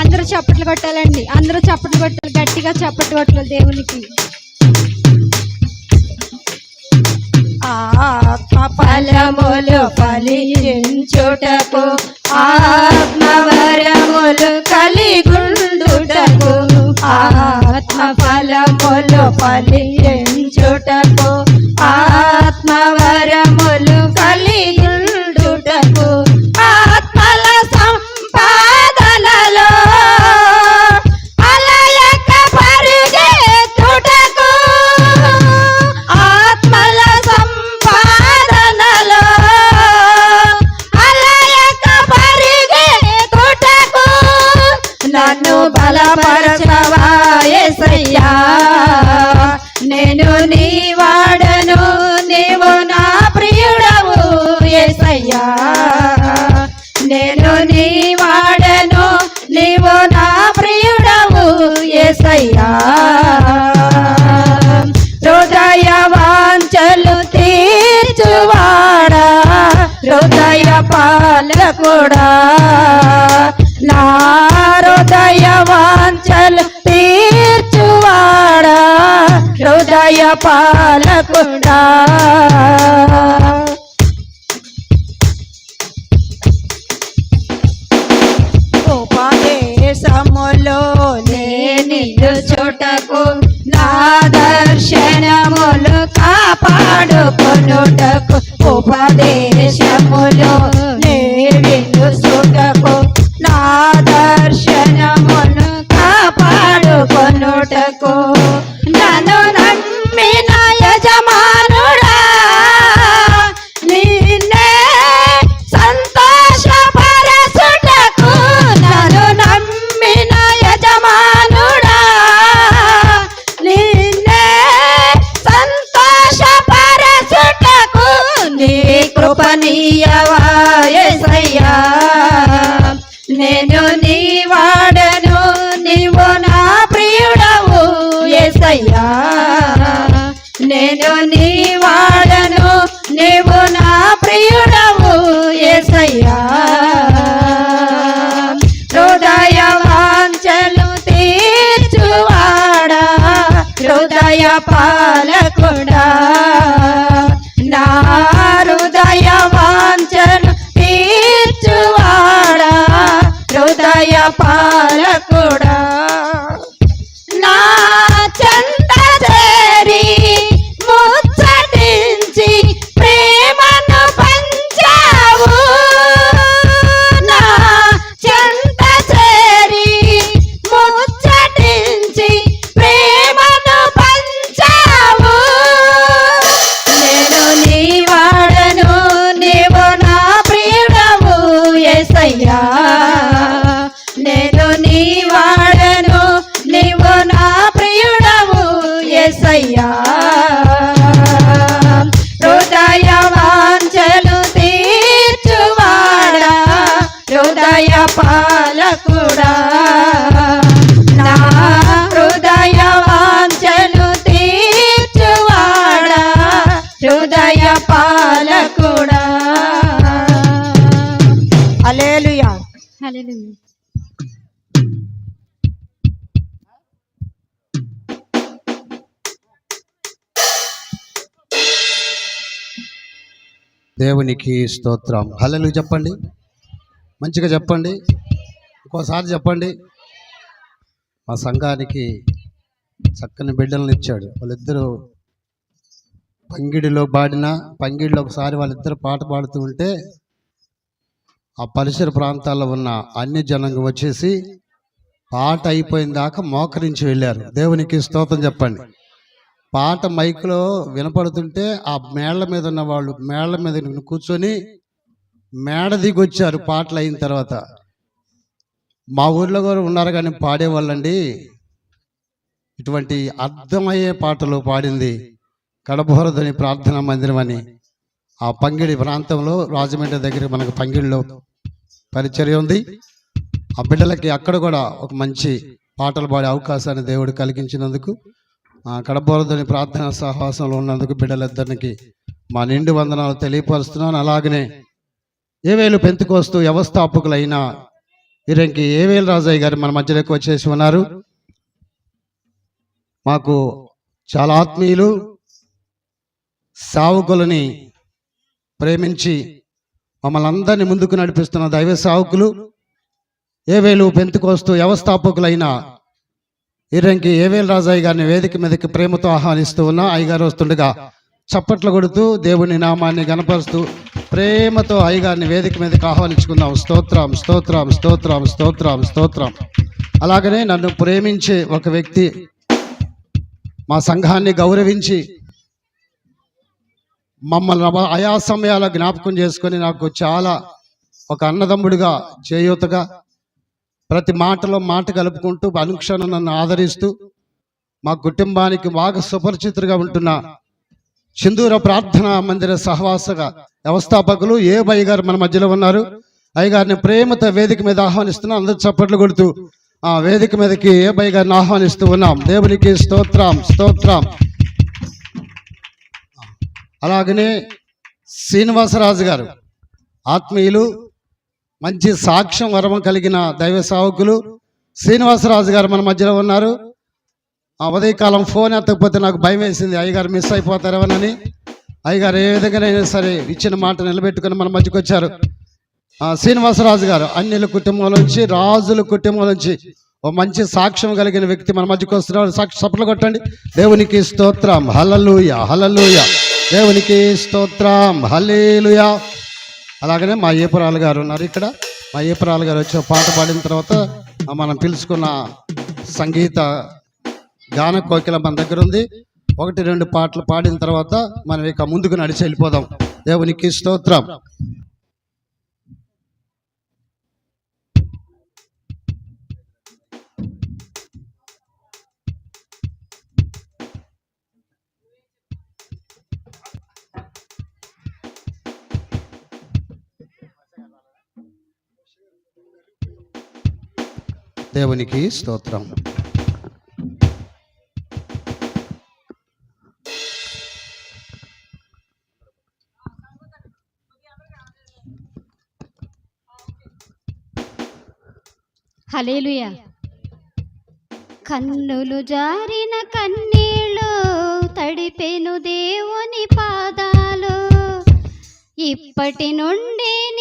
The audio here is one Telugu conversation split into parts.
అందరూ చప్పట్లు కొట్టాలండి. అందరూ చప్పట్లు కొట్టాలి. గట్టిగా చప్పట్లు కొట్టాలి దేవునికి. ఆత్మ ఫలములు ఫలించుటకు ఆత్మవరములు కలిగుండుటకు ఆత్మ ఫలములు ఫలించుటకు ఆత్మవరములు కలిగుండు పాలకుండా ఉపదేశములో లేని చోటకు నా దర్శనములు కాపాడుకునుటకు ఉపదే పాలకుడా. నా హృదయ వాంఛలు తీర్చువాడా. హృదయ పాలకు హృదయ పాలకుడా నా హృదయ వాంఛలు తీర్చువాడా హృదయ పాలకుడా. Alleluia hallelujah. దేవునికి స్తోత్రం. హల్లెలు చెప్పండి. మంచిగా చెప్పండి. ఇంకోసారి చెప్పండి. మా సంఘానికి చక్కని బిడ్డలను ఇచ్చాడు. వాళ్ళిద్దరూ పంగిడిలో పాడిన పంగిడిలో ఒకసారి వాళ్ళిద్దరు పాట పాడుతూ ఉంటే ఆ పరిసర ప్రాంతాల్లో ఉన్న అన్ని జనంగా వచ్చేసి పాట అయిపోయిన దాకా మోకరించి వెళ్ళారు. దేవునికి స్తోత్రం చెప్పండి. పాట మైక్లో వినపడుతుంటే ఆ మేళ్ళ మీద ఉన్న వాళ్ళు మేళ్ళ మీద కూర్చొని మేడ దిగొచ్చారు పాటలు అయిన తర్వాత. మా ఊర్లో కూడా ఉన్నారు కానీ పాడేవాళ్ళండి. ఇటువంటి అర్థమయ్యే పాటలు పాడింది కడబోరదని ప్రార్థనా మందిరం అని. ఆ పంగిడి ప్రాంతంలో రాజమండ్రి దగ్గర మనకు పంగిడిలో పరిచర్య ఉంది. ఆ బిడ్డలకి అక్కడ కూడా ఒక మంచి పాటలు పాడే అవకాశాన్ని దేవుడు కలిగించినందుకు ఆ, కడబోరదని ప్రార్థనా సహవాసంలో ఉన్నందుకు బిడ్డలిద్దరికి మా నిండు వందనాలు తెలియపరుస్తున్నాను. అలాగనే ఏవేలు పెంతుకోస్తూ వ్యవస్థాపకులైన వీరికి ఏవేలు రాజయ్య గారు మన మధ్యలోకి వచ్చేసి ఉన్నారు. మాకు చాలా ఆత్మీయులు సావుకులని ప్రేమించి మమ్మల్ని అందరినీ ముందుకు నడిపిస్తున్న దైవ సావుకులు ఏవేలు పెంతుకోస్తూ వ్యవస్థాపకులైన ఇరంకి ఏవేలు రాజయ్య గారిని వేదిక మీదకి ప్రేమతో ఆహ్వానిస్తూ ఉన్నా. అయ్యగారు వస్తుండగా చప్పట్లు కొడుతూ దేవుని నామాన్ని గనపరుస్తూ ప్రేమతో అయ్యగారిని వేదిక మీదకి ఆహ్వానించుకుందాం. స్తోత్రం స్తోత్రం స్తోత్రం స్తోత్రం స్తోత్రం. అలాగనే నన్ను ప్రేమించే ఒక వ్యక్తి మా సంఘాన్ని గౌరవించి మమ్మల్ని ఆయా సమయాల జ్ఞాపకం చేసుకొని నాకు చాలా ఒక అన్నదమ్ముడిగా చేయూతగా ప్రతి మాటలో మాట కలుపుకుంటూ అనుక్షణం నన్ను ఆదరిస్తూ మా కుటుంబానికి బాగా సుపరిచితులుగా ఉంటున్న సింధూర ప్రార్థన మందిర సహవాసగా వ్యవస్థాపకులు ఏ బయ్య గారు మన మధ్యలో ఉన్నారు. అయ్యగారిని ప్రేమతో వేదిక మీద ఆహ్వానిస్తున్నాం. అందరూ చప్పట్లు కొడుతూ ఆ వేదిక మీదకి ఏ బయ్య గారిని ఆహ్వానిస్తూ ఉన్నాం. దేవునికి స్తోత్రం స్తోత్రం. అలాగనే శ్రీనివాసరాజు గారు ఆత్మీయులు మంచి సాక్ష్యం వరం కలిగిన దైవ సావకులు శ్రీనివాసరాజు గారు మన మధ్యలో ఉన్నారు. ఆ ఉదయకాలం ఫోన్ ఎత్తకపోతే నాకు భయం వేసింది. అయ్యగారు మిస్ అయిపోతారేమోనని అయ్యగారు ఏ విధంగానైనా సరే ఇచ్చిన మాట నిలబెట్టుకుని మన మధ్యకు వచ్చారు. శ్రీనివాసరాజు గారు అన్యుల కుటుంబం నుంచి రాజుల కుటుంబం నుంచి ఓ మంచి సాక్ష్యం కలిగిన వ్యక్తి మన మధ్యకు వస్తున్నారు సాక్షి సపలు కొట్టండి. దేవునికి స్తోత్రం. హలలుయ హలలుయ దేవునికి స్తోత్రం. హలేలుయ అలాగనే మా ఏపురాలు గారు ఉన్నారు ఇక్కడ. మా ఏపురాలు గారు వచ్చి పాట పాడిన తర్వాత మనం పిలుచుకున్న సంగీత గాన కోకిల మన దగ్గర ఉంది. ఒకటి రెండు పాటలు పాడిన తర్వాత మనం ఇక ముందుకు నడిచి వెళ్ళిపోదాం. దేవునికి స్తోత్రం. దేవునికి స్తోత్రం. హలేలుయ కన్నులు జారిన కన్నీళ్ళు తడిపెను దేవుని పాదాలు. ఇప్పటి నుండి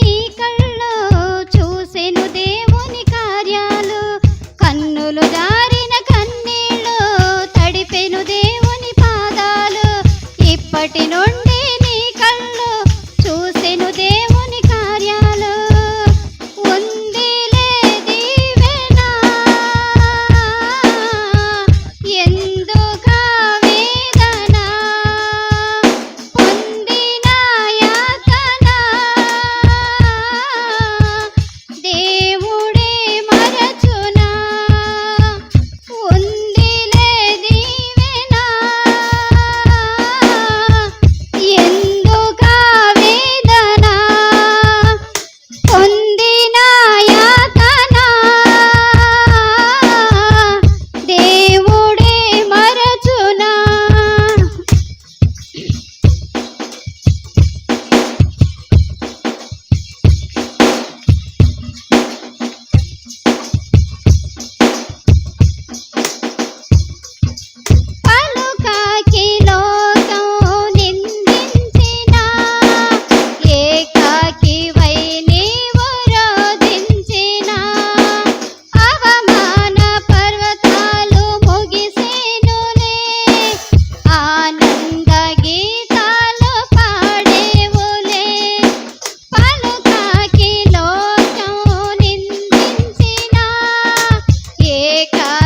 লেখা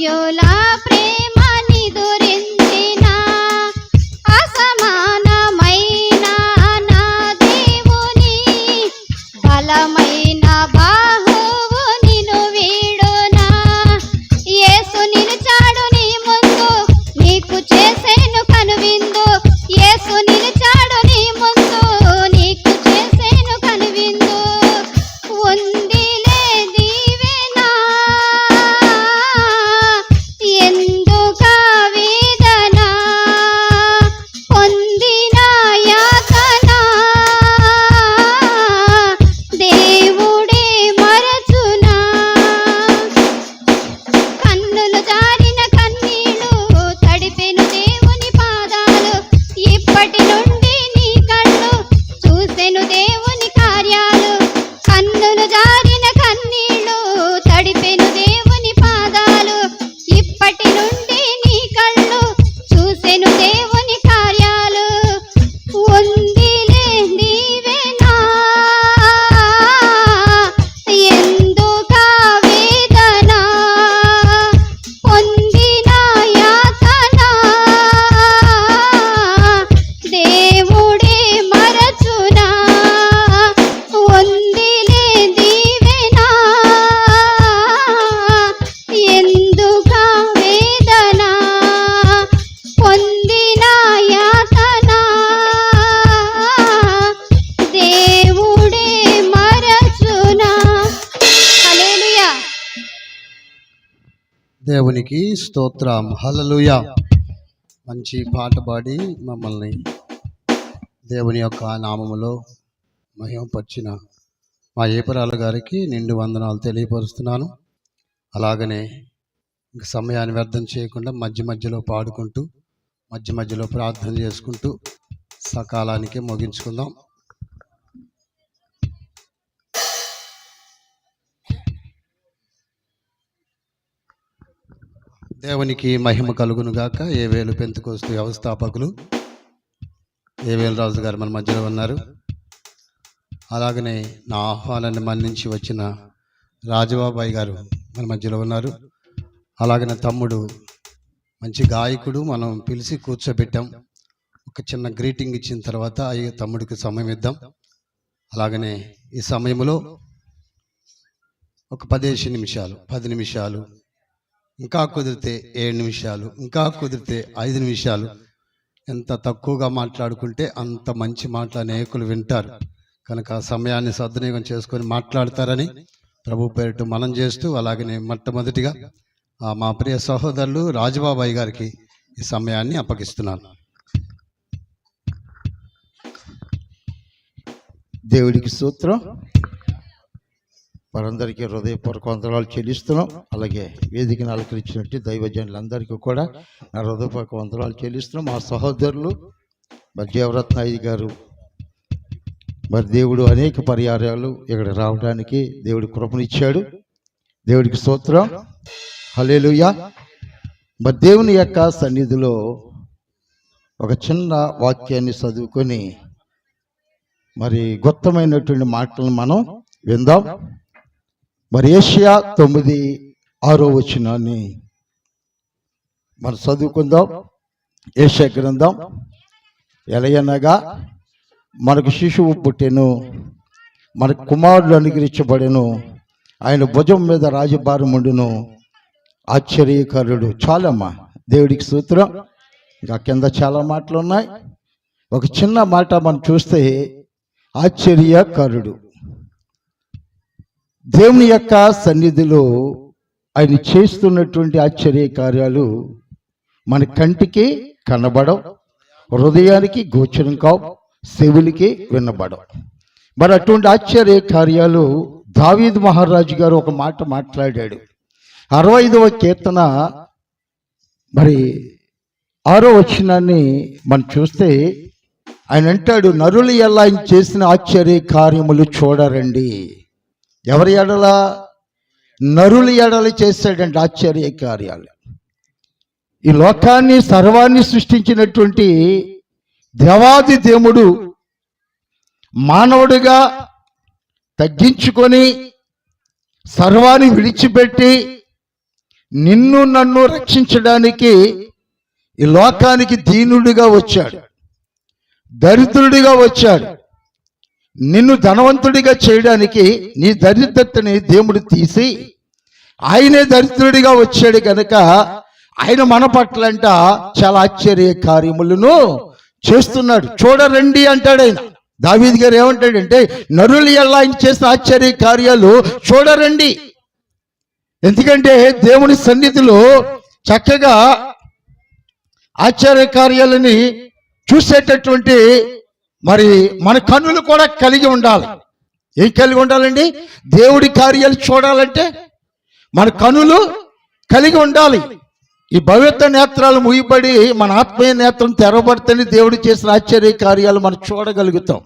Yola. దేవునికి స్తోత్రం. హలలుయ మంచి పాట పాడి మమ్మల్ని దేవుని యొక్క నామములో మహిమపరిచిన మా ఏపరాల గారికి నిండు వందనాలు తెలియపరుస్తున్నాను. అలాగనే సమయాన్ని వ్యర్థం చేయకుండా మధ్య మధ్యలో పాడుకుంటూ మధ్య మధ్యలో ప్రార్థన చేసుకుంటూ సకాలానికి ముగించుకుందాం. దేవునికి మహిమ కలుగును గాక. ఏ వేలు పెంతుకోస్తూ వ్యవస్థాపకులు ఏ వేలు రాజు గారు మన మధ్యలో ఉన్నారు. అలాగనే నా ఆహ్వానాన్ని మన్నించి వచ్చిన రాజబాబాయి గారు మన మధ్యలో ఉన్నారు. అలాగనే తమ్ముడు మంచి గాయకుడు మనం పిలిచి కూర్చోబెట్టాం. ఒక చిన్న గ్రీటింగ్ ఇచ్చిన తర్వాత అయ్యే తమ్ముడికి సమయం ఇద్దాం. అలాగనే ఈ సమయంలో ఒక పదిహేను నిమిషాలు పది నిమిషాలు ఇంకా కుదిరితే ఏడు నిమిషాలు ఇంకా కుదిరితే ఐదు నిమిషాలు. ఎంత తక్కువగా మాట్లాడుకుంటే అంత మంచి మాటలు అనేకులు వింటారు. కనుక ఆ సమయాన్ని సద్వినియోగం చేసుకొని మాట్లాడతారని ప్రభు పేరిట మనం చేస్తూ అలాగనే మొట్టమొదటిగా ఆ మా ప్రియ సహోదరులు రాజబాబాయి గారికి ఈ సమయాన్ని అప్పగిస్తున్నాను. దేవుడికి సూత్రం వారందరికీ హృదయపూర్వక వందనాలు చెల్లిస్తున్నాం. అలాగే వేదికను అలంకరించినట్టు దైవజనులందరికీ కూడా నా హృదయపూర్వక వందనాలు చెల్లిస్తున్నాం. మా సహోదరులు మరి జీవరత్న గారు మరి దేవుడు అనేక పర్యాయాలు ఇక్కడ రావడానికి దేవుడు కృపనిచ్చాడు. దేవుడికి సూత్రం హలేలుయా మరి దేవుని యొక్క సన్నిధిలో ఒక చిన్న వాక్యాన్ని చదువుకొని మరి గొప్పమైనటువంటి మాటలను మనం విందాం. మరి ఏషియా తొమ్మిది ఆరో వచనాన్ని మనం చదువుకుందాం. ఏషియా గ్రంథం ఎలయనగా మనకు శిశువు పుట్టెను మనకు కుమారుడు అనుగ్రహించబడెను ఆయన భుజం మీద రాజభారం ఉండును. ఆశ్చర్యకరుడు. చాలమ్మా దేవుడికి సూత్రం ఇంకా కింద చాలా మాటలు ఉన్నాయి ఒక చిన్న మాట మనం చూస్తే ఆశ్చర్యకరుడు. దేవుని యొక్క సన్నిధిలో ఆయన చేస్తున్నటువంటి ఆశ్చర్య కార్యాలు మన కంటికి కనబడవు హృదయానికి గోచరం కావు శివులకి వినబడవు. మరి అటువంటి ఆశ్చర్య కార్యాలు దావీద్ మహారాజు గారు ఒక మాట మాట్లాడాడు. అరవై ఐదవ కీర్తన మరి ఆరో వచనాన్ని మనం చూస్తే ఆయన అంటాడు నరులు ఎలా ఆయన చేసిన ఆశ్చర్య కార్యములు చూడరండి. ఎవరి ఎడల? నరులు ఎడల చేశాడంటే ఆశ్చర్య కార్యాలు ఈ లోకాన్ని సర్వాన్ని సృష్టించినటువంటి దేవాది దేవుడు మానవుడిగా తగ్గించుకొని సర్వాన్ని విడిచిపెట్టి నిన్ను నన్ను రక్షించడానికి ఈ లోకానికి దీనుడిగా వచ్చాడు. దరిద్రుడిగా వచ్చాడు. నిన్ను ధనవంతుడిగా చేయడానికి నీ దరిద్రతని దేవుడు తీసి ఆయనే దరిద్రుడిగా వచ్చాడు కనుక ఆయన మన పట్లంట చాలా ఆశ్చర్య కార్యములను చేస్తున్నాడు. చూడరండి అంటాడు ఆయన. దావీద్ గారు ఏమంటాడంటే నరులు ఎలా ఆయన చేసిన ఆశ్చర్య కార్యాలు చూడరండి. ఎందుకంటే దేవుని సన్నిధిలో చక్కగా ఆశ్చర్య కార్యాలని చూసేటటువంటి మరి మన కన్నులు కూడా కలిగి ఉండాలి. ఏం కలిగి ఉండాలండి? దేవుడి కార్యాలు చూడాలంటే మన కనులు కలిగి ఉండాలి. ఈ భవిత్వ నేత్రాలు ముగిపడి మన ఆత్మీయ నేత్రం తెరవబడితేనే దేవుడు చేసిన ఆశ్చర్య కార్యాలు మనం చూడగలుగుతాం.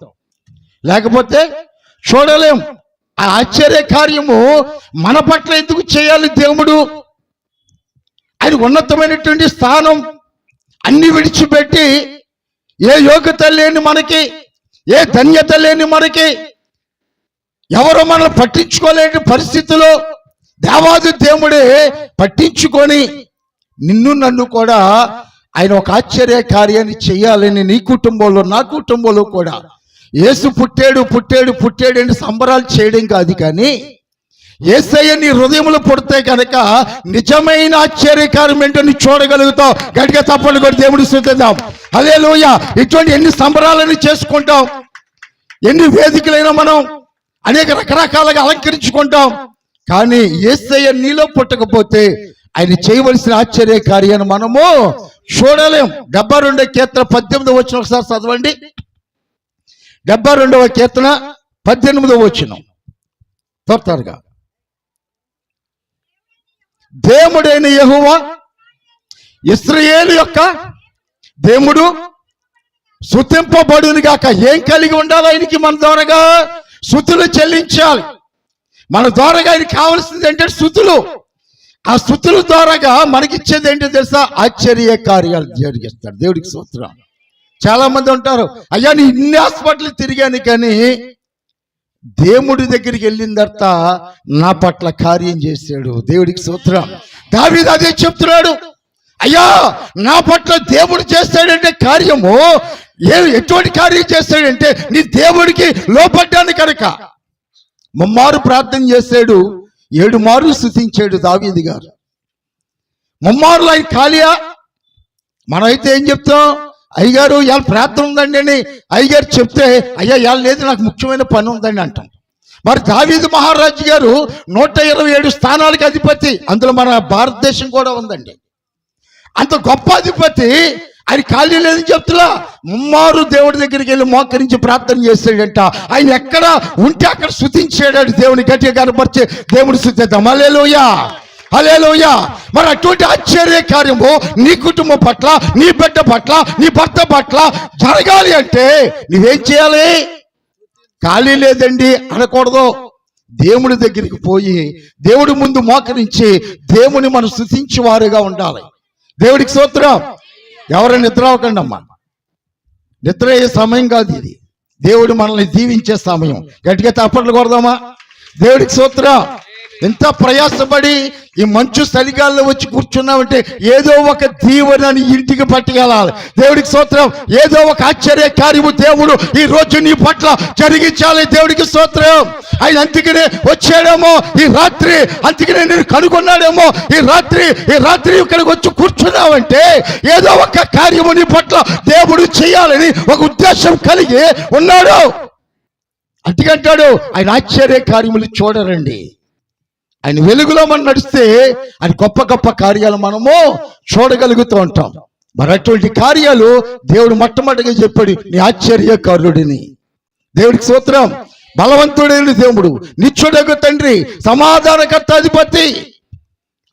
లేకపోతే చూడలేం. ఆ ఆశ్చర్య కార్యము మన పట్ల ఎందుకు చేయాలి దేవుడు? ఆయన ఉన్నతమైనటువంటి స్థానం అన్ని విడిచిపెట్టి ఏ యోగ్యత లేని మనకి ఏ ధన్యత లేని మనకి ఎవరు మనల్ని పట్టించుకోలేని పరిస్థితిలో దేవాది దేవుడే పట్టించుకొని నిన్ను నన్ను కూడా ఆయన ఒక ఆశ్చర్య కార్యాన్ని చేయాలని నీ కుటుంబంలో నా కుటుంబంలో కూడా. యేసు పుట్టాడు పుట్టాడు పుట్టాడు అని సంబరాలు చేయడం కాదు కానీ ఏసయ్య నీ హృదయంలో పుడితే కనుక నిజమైన ఆశ్చర్యకారం ఏంటో నీ చూడగలుగుతావు. గట్టిగా తప్పలు కూడా దేవుడు శుద్ధిద్దాం అదే లోయ ఇటువంటి ఎన్ని సంబరాలని చేసుకుంటాం. ఎన్ని వేదికలైనా మనం అనేక రకరకాలుగా అలంకరించుకుంటాం. కానీ ఏసయ్య నీలో పుట్టకపోతే ఆయన చేయవలసిన ఆశ్చర్య కార్యాన్ని మనము చూడలేం. డెబ్బై రెండో కీర్తన పద్దెనిమిది వచ్చిన ఒకసారి చదవండి. డెబ్బై రెండవ కీర్తన పద్దెనిమిదో వచ్చిన త్వరగా దేవుడైన యెహోవా ఇస్రయేలు యొక్క దేవుడు శుతింపబడును గాక. ఏం కలిగి ఉండాలి ఆయనకి మన ద్వారాగా? శుతులు చెల్లించాలి. మన ద్వారాగా ఆయనకి కావాల్సింది ఏంటంటే శుతులు. ఆ శుతుల ద్వారాగా మనకిచ్చేది ఏంటో తెలుసా? ఆశ్చర్య కార్యాలు జరిగిస్తాడు దేవుడికి సూత్రం చాలా మంది ఉంటారు అయ్యా నీ ఇన్ని హాస్పిటల్ తిరిగాను కానీ దేవుడి దగ్గరికి వెళ్ళిన తర్వాత నా పట్ల కార్యం చేశాడు. దేవుడికి సూత్రం దావీదు అదే చెప్తున్నాడు. అయ్యా నా పట్ల దేవుడు చేస్తాడంటే కార్యము? ఏ ఎటువంటి కార్యం చేస్తాడంటే నీ దేవుడికి లోపడ్డాను కనుక. ముమ్మారు ప్రార్థన చేశాడు. ఏడు మారు స్థుతించాడు దావీది గారు. ముమ్మారులు ఆయన ఖాళీయా మనమైతే ఏం చెప్తాం? అయ్యగారు ఇవాళ ప్రార్థన ఉందండి అని అయ్యగారు చెప్తే అయ్యా ఇవాళ లేదు నాకు ముఖ్యమైన పని ఉందండి అంటాం మరి దావీదు మహారాజు గారు నూట ఇరవై ఏడు స్థానాలకు అధిపతి. అందులో మన భారతదేశం కూడా ఉందండి. అంత గొప్ప అధిపతి. ఆయన ఖాళీ లేదని చెప్తున్నా. ముమ్మారు దేవుడి దగ్గరికి వెళ్ళి మోకరించి ప్రార్థన చేస్తాడంట. ఆయన ఎక్కడ ఉంటే అక్కడ శుతించాడు దేవుని గట్టిగా కనపరిచే దేవుడు శుద్ధిద్దాం అలేలోయా అలేలోయ మరి అటువంటి ఆశ్చర్య కార్యము నీ కుటుంబం పట్ల నీ బిడ్డ పట్ల నీ భర్త పట్ల జరగాలి అంటే నువ్వేం చేయాలి? ఖాళీ లేదండి అనకూడదు. దేవుడి దగ్గరికి పోయి దేవుడి ముందు మోకరించి దేవుని మనం స్థుతించి వారుగా ఉండాలి. దేవుడికి సూత్రం ఎవరైనా నిద్ర అవ్వకండి అమ్మా. నిద్ర అయ్యే సమయం కాదు ఇది. దేవుడు మనల్ని దీవించే సమయం. గట్టిగా తప్పట్లు కొడదామా? దేవుడికి సూత్రం ఎంత ప్రయాసపడి ఈ మంచు చలిగాల్లో వచ్చి కూర్చున్నామంటే ఏదో ఒక దీవెనని ఇంటికి పట్టుకెళ్ళాలి. దేవుడికి స్తోత్రం. ఏదో ఒక ఆశ్చర్య కార్యము దేవుడు ఈ రోజు నీ పట్ల జరిగించాలి. దేవుడికి స్తోత్రం. ఆయన అందుకనే వచ్చాడేమో ఈ రాత్రి. అందుకనే నేను కనుగొన్నాడేమో ఈ రాత్రి. ఈ రాత్రి ఇక్కడికి వచ్చి కూర్చున్నావంటే ఏదో ఒక కార్యము నీ పట్ల దేవుడు చేయాలని ఒక ఉద్దేశం కలిగి ఉన్నాడు. అందుకంటాడు ఆయన ఆశ్చర్య కార్యములు చూడరండి. ఆయన వెలుగులో మనం నడిస్తే ఆయన గొప్ప గొప్ప కార్యాలు మనము చూడగలుగుతూ ఉంటాం. మరి అటువంటి కార్యాలు దేవుడు మొట్టమొదటిగా చెప్పాడు నీ ఆశ్చర్యకారుడిని. దేవుడికి సూత్రం బలవంతుడైన దేవుడు నిత్యుడగు తండ్రి సమాధానకర్త అధిపతి.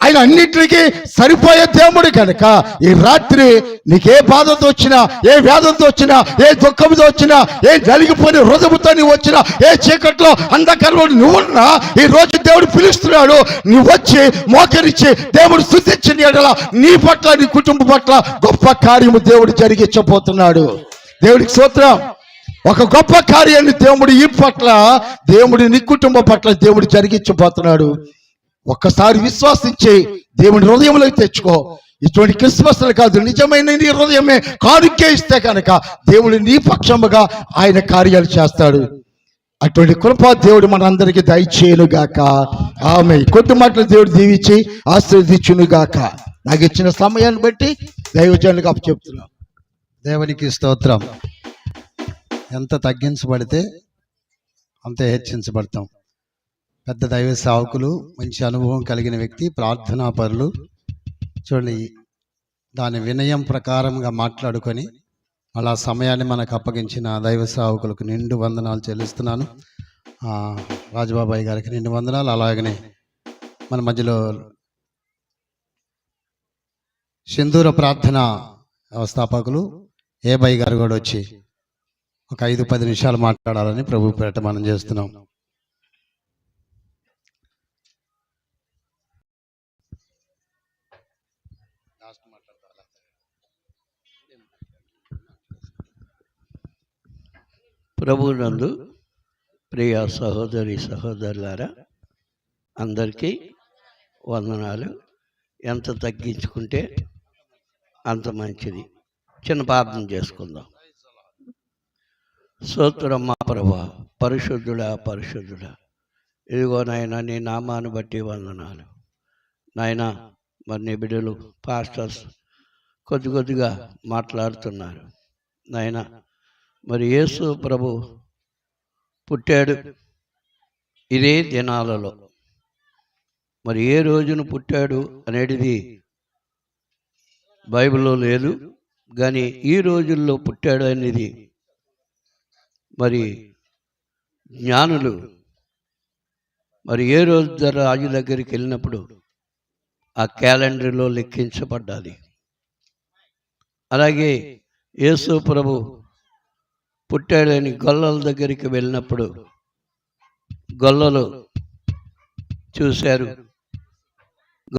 ఆయన అన్నిటికీ సరిపోయే దేవుడు కనుక ఈ రాత్రి నీకే బాధతో వచ్చినా ఏ వ్యాధంతో వచ్చినా ఏ దుఃఖంతో వచ్చినా ఏ నలిగిపోయిన హృదయంతో నువ్వు వచ్చినా ఏ చీకట్లో అంధకారంలో నువ్వున్నా ఈ రోజు దేవుడు పిలుస్తున్నాడు నువ్వు వచ్చి మోకరించి దేవుడు స్థుతించిన నీ పట్ల నీ కుటుంబం పట్ల గొప్ప కార్యము దేవుడు జరిగించబోతున్నాడు. దేవుడికి సూత్రం ఒక గొప్ప కార్యాన్ని దేవుడు ఈ పట్ల దేవుడి నీ కుటుంబం పట్ల దేవుడు జరిగించబోతున్నాడు. ఒక్కసారి విశ్వాసించి దేవుని హృదయంలోకి తెచ్చుకో. ఇటువంటి క్రిస్మస్లు కాదు నిజమైన నీ హృదయమే కానుకే ఇస్తే కనుక దేవుడు నీ పక్షముగా ఆయన కార్యాలు చేస్తాడు. అటువంటి కృప దేవుడు మనందరికీ దయచేయను గాక ఆమె కొద్ది మాటలు దేవుడు దీవించి ఆశీర్వదించును గాక నాకు ఇచ్చిన సమయాన్ని బట్టి దైవజనులకు అప్పు చెప్తున్నాను దేవునికి స్తోత్రం. ఎంత తగ్గించబడితే అంత హెచ్చించబడతాం. పెద్ద దైవ సేవకులు మంచి అనుభవం కలిగిన వ్యక్తి ప్రార్థనా పరులు. చూడండి దాని వినయం ప్రకారంగా మాట్లాడుకొని అలా సమయాన్ని మనకు అప్పగించిన దైవ సేవకులకు నిండు వందనాలు చెల్లిస్తున్నాను. ఆ, రాజబాబాయ్ గారికి నిండు వందనాలు. అలాగనే మన మధ్యలో సింధూర ప్రార్థన వ్యవస్థాపకులు ఏబాయి గారు కూడా వచ్చి ఒక ఐదు పది నిమిషాలు మాట్లాడాలని ప్రభు పేట మనం చేస్తున్నాం. ప్రభునందు ప్రియ సహోదరి సహోదరులారా అందరికీ వందనాలు. ఎంత తగ్గించుకుంటే అంత మంచిది. చిన్న ప్రార్థన చేసుకుందాం. సోత్రమ్మ ప్రభా పరిశుద్ధుడా పరిశుద్ధుడా. ఇదిగో నాయన నీ నామాన్ని బట్టి వందనాలు. నాయన మరి నీ బిడ్డలు పాస్టర్స్ కొద్ది కొద్దిగా మాట్లాడుతున్నారు. నాయన మరి యేసు ప్రభు పుట్టాడు ఇదే దినాలలో. మరి ఏ రోజున పుట్టాడు అనేది బైబిల్లో లేదు కానీ ఈ రోజుల్లో పుట్టాడు అనేది మరి జ్ఞానులు మరి ఏ రోజు రాజు దగ్గరికి వెళ్ళినప్పుడు ఆ క్యాలెండర్లో లెక్కించబడ్డాలి. అలాగే యేసు ప్రభు పుట్టాడని గొల్లల దగ్గరికి వెళ్ళినప్పుడు గొల్లలు చూశారు.